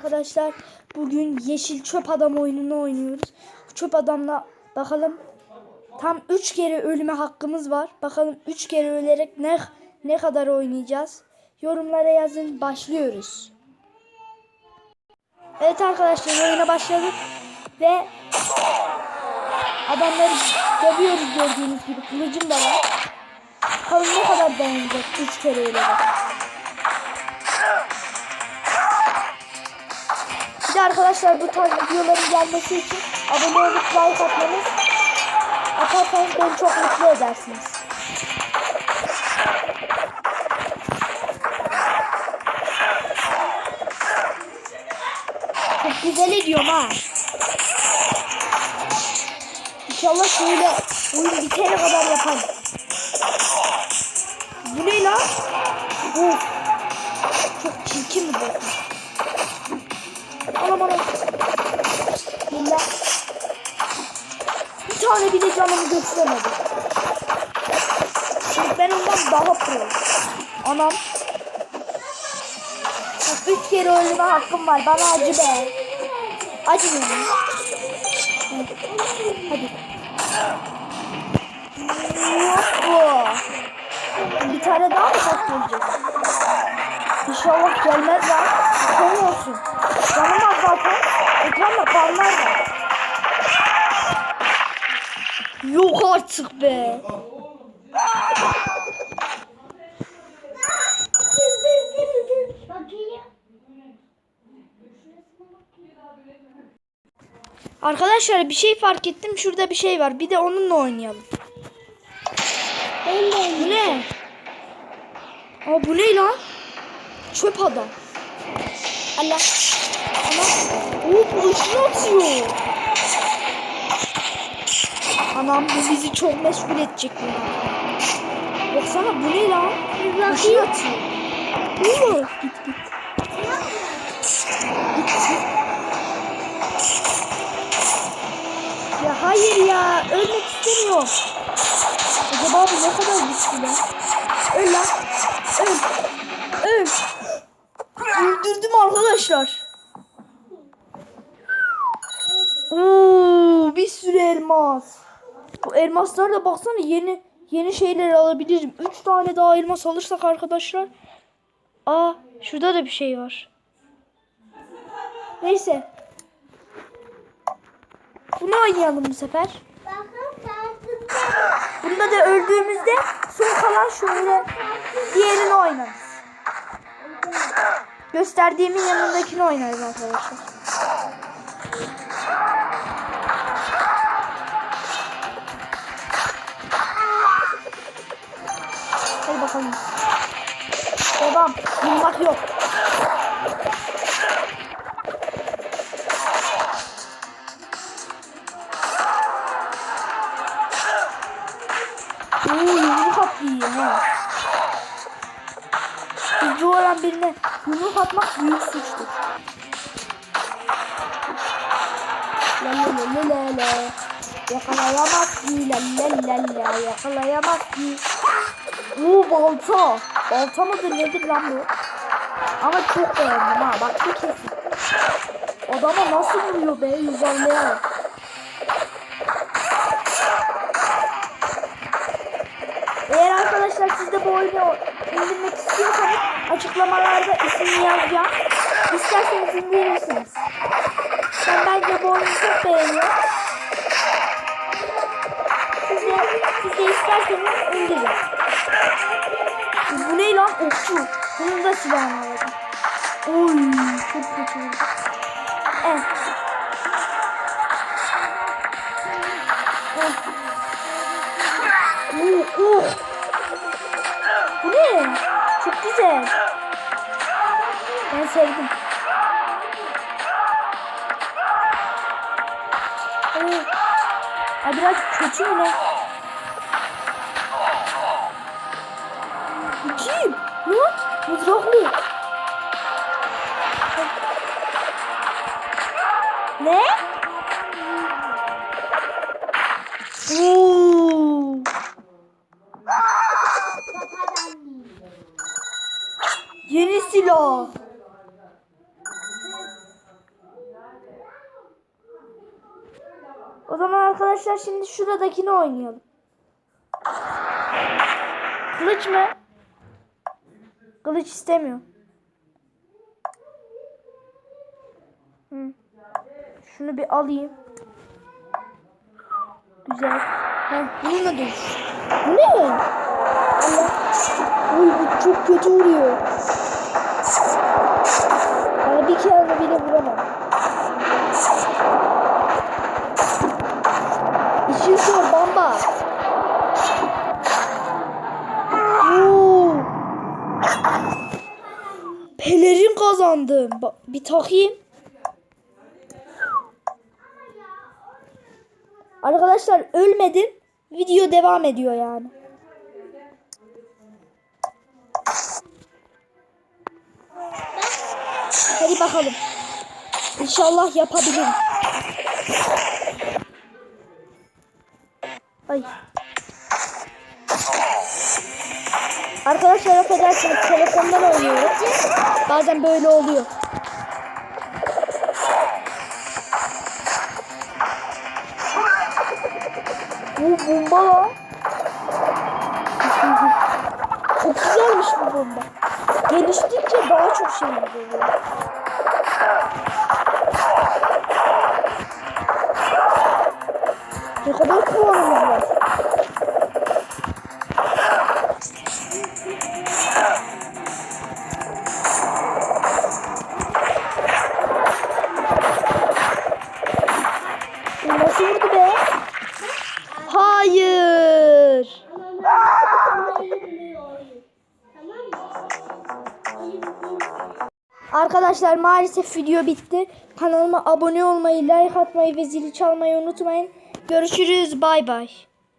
arkadaşlar. Bugün yeşil çöp adam oyununu oynuyoruz. Çöp adamla bakalım tam 3 kere ölüme hakkımız var. Bakalım 3 kere ölerek ne ne kadar oynayacağız? Yorumlara yazın. Başlıyoruz. Evet arkadaşlar oyuna başladık ve adamları dövüyoruz gördüğünüz gibi. Kılıcım da var. Bakalım ne kadar dayanacak 3 kere ölerek. Bir de arkadaşlar bu tarz videoların gelmesi için abone olup like atmanız atarsanız beni çok mutlu edersiniz. Çok güzel ediyorum ha. İnşallah şöyle oyun bitene kadar yaparım. Bu ne lan? Of. Çok çirkin bir bok. Anam anam. Billah. Bir tane bile canımı gösteremedi. Şimdi ben ondan daha pro. Anam. Bak üç kere ölme hakkım var. Bana acı be. Acı beni. Hadi. Yok bu. Bir tane daha mı kaç? İnşallah gelmez lan. Son olsun. Canım az zaten. Ekranla parlar var. Yok artık be. Arkadaşlar bir şey fark ettim. Şurada bir şey var. Bir de onunla oynayalım. Bu ne? Aa bu ne lan? Çöp adam. Allah. Ana. Oo bu ışını atıyor. Anam bu bizi çok meşgul edecek bu. Baksana bu ne lan? Işını atıyor. Bu mu? Git git. Ya hayır ya. Ölmek istemiyorum. Acaba bu ne kadar güçlü lan? Öl lan. Öl. Öldürdüm arkadaşlar. Oo, bir sürü elmas. Bu elmaslar da baksana yeni yeni şeyler alabilirim. 3 tane daha elmas alırsak arkadaşlar. Aa, şurada da bir şey var. Neyse. Bunu oynayalım bu sefer. Bunda da öldüğümüzde son kalan şöyle diğerini oynarız. Gösterdiğimin yanındakini oynarız arkadaşlar. Hadi bakalım. Devam. Bulmak yok. Oo yumruk atıyor ha. Gücü olan birine yumruk atmak büyük suçtur. La la la la la la. Yakalayamaz ki la la la la. Yakalayamaz ki. Oo balta. Balta mıdır nedir lan bu? Ama çok beğendim ha. Bak bir kesin. Adama nasıl vuruyor be yuvarlayarak. Eğer arkadaşlar siz de bu oyunu indirmek istiyorsanız açıklamalarda ismini yazacağım. İsterseniz indirirsiniz. Ben bence bu oyunu çok beğeniyorum. Siz de, siz de isterseniz indirin. Bu ne lan? Okçu. Bunun da silahını aldım. Oy çok kötü. Evet. Oh. Oh? Çok güzel. Ben sevdim. Ha, biraz kötü mü ne? Bu kim? Ne? Mızraklı. Ne? Oo. Yeni silah. O zaman arkadaşlar şimdi şuradakini oynayalım. Kılıç mı? Kılıç istemiyor. Hı. Şunu bir alayım. Güzel. Ben bununla dövüş. Ne? Allah. Bu çok kötü vuruyor. Bana bir kere bile vuramam. İşin zor bamba. Oo. Pelerin kazandım. Bir takayım. Arkadaşlar ölmedim. Video devam ediyor yani. Bakalım. İnşallah yapabilirim. Ay. Arkadaşlar affedersiniz telefondan oynuyorum. Bazen böyle oluyor. Bu bomba lan. Çok güzelmiş bu bomba. Geliştikçe daha çok şey oluyor. Ne kadar puanımız var? Bu Arkadaşlar maalesef video bitti. Kanalıma abone olmayı, like atmayı ve zili çalmayı unutmayın. Görüşürüz. Bay bay.